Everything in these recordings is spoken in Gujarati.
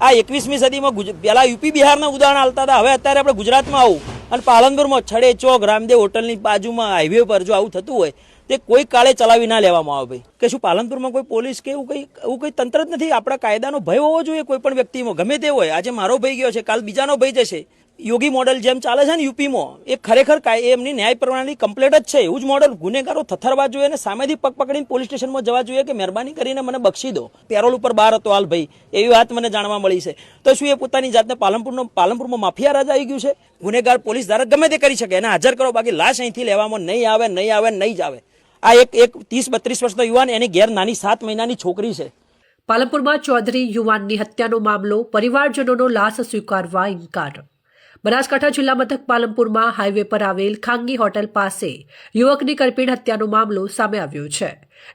આ એકવીસમી સદીમાં પહેલાં યુપી બિહારના ઉદાહરણ હાલતા હતા. હવે અત્યારે આપણે ગુજરાતમાં આવું. અને પાલનપુરમાં છડે ચોક રામદેવ હોટલની બાજુમાં હાઈવે પર જો આવું થતું હોય, તે કોઈ કાળે ચલાવી ના લેવામાં આવે ભાઈ. કે શું પાલનપુરમાં કોઈ પોલીસ કે એવું કંઈ એવું કંઈ તંત્ર જ નથી? આપણા કાયદાનો ભય હોવો જોઈએ કોઈ પણ વ્યક્તિમાં. ગમે તે હોય. આજે મારો ભાઈ ગયો છે, કાલ બીજાનો ભાઈ જશે. યોગી મોડલ જેમ ચાલે છે ને યુપીમાં, એ ખરેખર કાય- એમની ન્યાય પ્રણાલી કમ્પ્લેટ જ છે. એવું જ મોડલ ગુનેગારો થથરવા જોઈએ અને સામેથી પગ પકડીને પોલીસ સ્ટેશનમાં જવા જોઈએ કે મહેરબાની કરીને મને બક્ષી દો. પેરોલ ઉપર બહાર હતો હાલ ભાઈ. એવી વાત મને જાણવા મળી છે. તો શું એ પોતાની જાતને પાલનપુરનો, પાલનપુરમાં માફિયા રાજા આવી ગયું છે? ગુનેગાર પોલીસ ધારક ગમે તે કરી શકે એને હાજર કરો. બાકી લાશ અહીંથી લેવામાં નહીં આવે નહીં આવે, નહીં જ આવે. આ એક એક ત્રીસ બત્રીસ વર્ષનો યુવાન, એની ઘેર નાની સાત મહિનાની છોકરી છે. પાલનપુરમાં ચૌધરી યુવાનની હત્યાનો મામલો, પરિવારજનોનો લાશ સ્વીકારવા ઇનકાર. બનાસકાંઠા જિલ્લા મથક પાલનપુરમાં હાઈવે પર આવેલ ખાંગી હોટલ પાસે યુવકની કરપીણ હત્યાનો મામલો સામે આવ્યો છે.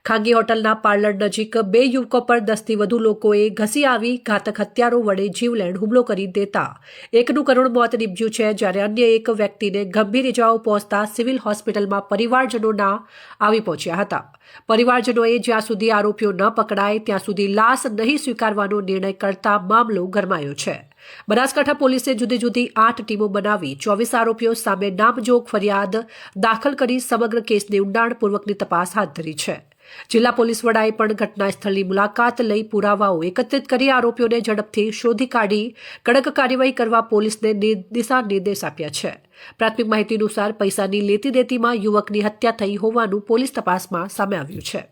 ખાંગી હોટલના પાર્લર નજીક બે યુવકો પર દસથી વધુ લોકોએ ઘસી આવી ઘાતક હત્યારો વડે જીવલેણ હુમલો કરી દેતા. એકનું કરુણ મોત નીપજ્યું છે જ્યારે અન્ય એક વ્યક્તિને ગંભીર ઇજાઓ પહોંચતા સિવિલ હોસ્પિટલમાં પરિવારજનોના આવી પહોંચ્યા હતા. પરિવારજનોએ જ્યાં સુધી આરોપીઓ ન પકડાય, ત્યાં સુધી લાશ નહીં સ્વીકારવાનો નિર્ણય કરતા મામલો ગરમાયો છે. બનાસકાંઠા પોલીસે જુદી જુદી આઠ ટીમો બનાવી ચોવીસ આરોપીઓ સામે નામજોગ ફરિયાદ દાખલ કરી સમગ્ર કેસની ઊંડાણપૂર્વકની તપાસ હાથ ધરી છે. જિલ્લા પોલીસ વડાએ પણ ઘટના સ્થળની મુલાકાત લઈ પુરાવાઓ એકત્રિત કરી આરોપીઓને ઝડપથી શોધી કાઢી કડક કાર્યવાહી કરવા પોલીસને દિશા નિર્દેશ આપ્યા છે. પ્રાથમિક માહિતી અનુસાર પૈસાની લેતી દેતીમાં યુવકની હત્યા થઈ હોવાનું પોલીસ તપાસમાં સામે આવ્યું છે.